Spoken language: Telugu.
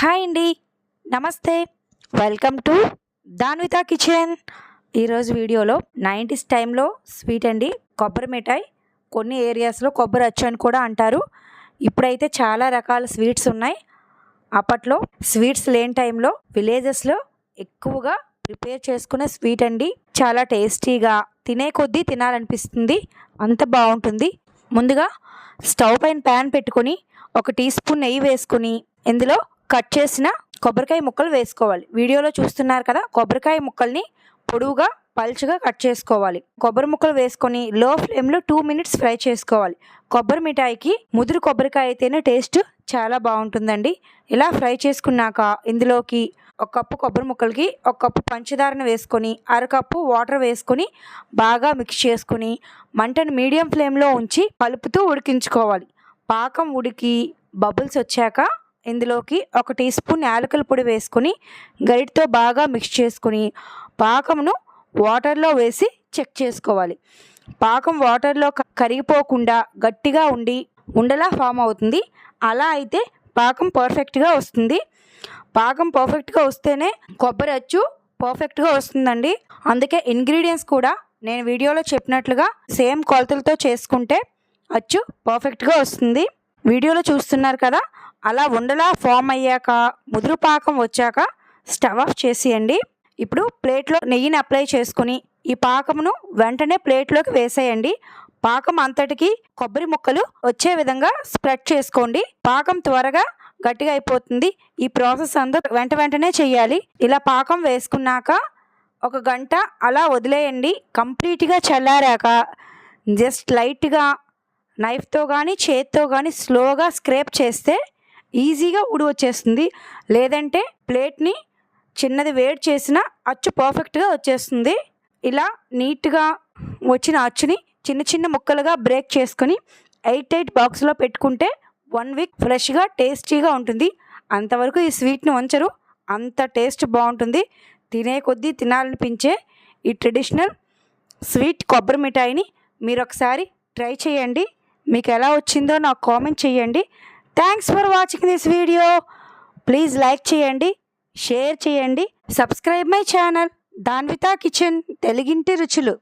హాయ్ అండి. నమస్తే. Welcome to Danvitha kitchen. ఈరోజు వీడియోలో నైంటీస్ టైంలో స్వీట్ అండి కొబ్బరి మిఠాయి. కొన్ని ఏరియాస్లో కొబ్బరి అచ్చు అని కూడా అంటారు. ఇప్పుడైతే చాలా రకాల స్వీట్స్ ఉన్నాయి. అప్పట్లో స్వీట్స్ లేని టైంలో విలేజెస్లో ఎక్కువగా ప్రిపేర్ చేసుకునే స్వీట్ అండి. చాలా టేస్టీగా తినే కొద్దీ తినాలనిపిస్తుంది. అంత బాగుంటుంది. ముందుగా స్టవ్ పైన ప్యాన్ పెట్టుకొని ఒక టీ స్పూన్ నెయ్యి వేసుకొని ఇందులో కట్ చేసిన కొబ్బరికాయ ముక్కలు వేసుకోవాలి. వీడియోలో చూస్తున్నారు కదా కొబ్బరికాయ ముక్కల్ని పొడవుగా పల్చగా కట్ చేసుకోవాలి. కొబ్బరి ముక్కలు వేసుకొని లో ఫ్లేమ్లో టూ మినిట్స్ ఫ్రై చేసుకోవాలి. కొబ్బరి మిఠాయికి ముదురు కొబ్బరికాయ అయితేనే టేస్ట్ చాలా బాగుంటుందండి. ఇలా ఫ్రై చేసుకున్నాక ఇందులోకి ఒక కప్పు కొబ్బరి ముక్కలకి ఒక కప్పు పంచదారను వేసుకొని అరకప్పు వాటర్ వేసుకొని బాగా మిక్స్ చేసుకొని మంటను మీడియం ఫ్లేమ్లో ఉంచి కలుపుతూ ఉడికించుకోవాలి. పాకం ఉడికి బబుల్స్ వచ్చాక ఇందులోకి ఒక టీ స్పూన్ యాలకుల పొడి వేసుకొని గరిటతో బాగా మిక్స్ చేసుకొని పాకమును వాటర్లో వేసి చెక్ చేసుకోవాలి. పాకం వాటర్లో క- కరిగిపోకుండా గట్టిగా ఉండి ఉండలా ఫామ్ అవుతుంది. అలా అయితే పాకం పర్ఫెక్ట్గా వస్తుంది. పాకం పర్ఫెక్ట్గా వస్తేనే కొబ్బరి అచ్చు పర్ఫెక్ట్గా వస్తుందండి. అందుకే ఇంగ్రీడియంట్స్ కూడా నేను వీడియోలో చెప్పినట్లుగా సేమ్ కొలతలతో చేసుకుంటే అచ్చు పర్ఫెక్ట్గా వస్తుంది. వీడియోలో చూస్తున్నారు కదా అలా ఉండలా ఫామ్ అయ్యాక ముదురు పాకం వచ్చాక స్టవ్ ఆఫ్ చేసేయండి. ఇప్పుడు ప్లేట్లో నెయ్యిని అప్లై చేసుకొని ఈ పాకమును వెంటనే ప్లేట్లోకి వేసేయండి. పాకం అంతటికి కొబ్బరి ముక్కలు వచ్చే విధంగా స్ప్రెడ్ చేసుకోండి. పాకం త్వరగా గట్టిగా అయిపోతుంది. ఈ ప్రాసెస్ అంతా వెంట వెంటనే చేయాలి. ఇలా పాకం వేసుకున్నాక ఒక గంట అలా వదిలేయండి. కంప్లీట్గా చల్లారాక జస్ట్ లైట్గా నైఫ్తో కానీ చేత్తో కానీ స్లోగా స్క్రేప్ చేస్తే ఈజీగా ఊడి వచ్చేస్తుంది లేదంటే ప్లేట్ని చిన్నది వేడి చేసిన అచ్చు పర్ఫెక్ట్గా వచ్చేస్తుంది. ఇలా నీట్గా వచ్చిన అచ్చుని చిన్న చిన్న ముక్కలుగా బ్రేక్ చేసుకొని ఎయిట్ ఎయిట్ బాక్స్లో పెట్టుకుంటే వన్ వీక్ ఫ్రెష్గా టేస్టీగా ఉంటుంది. అంతవరకు ఈ స్వీట్ని ఉంచరు అంత టేస్ట్ బాగుంటుంది. తినే కొద్దీ తినాలనిపించే ఈ ట్రెడిషనల్ స్వీట్ కొబ్బరి మిఠాయిని మీరు ఒకసారి ట్రై చేయండి. మీకు ఎలా వచ్చిందో నాకు కామెంట్ చేయండి. Thanks for watching this video please like చేయండి షేర్ చేయండి. Subscribe my channel Danvitha kitchen తెలుగింటి రుచులు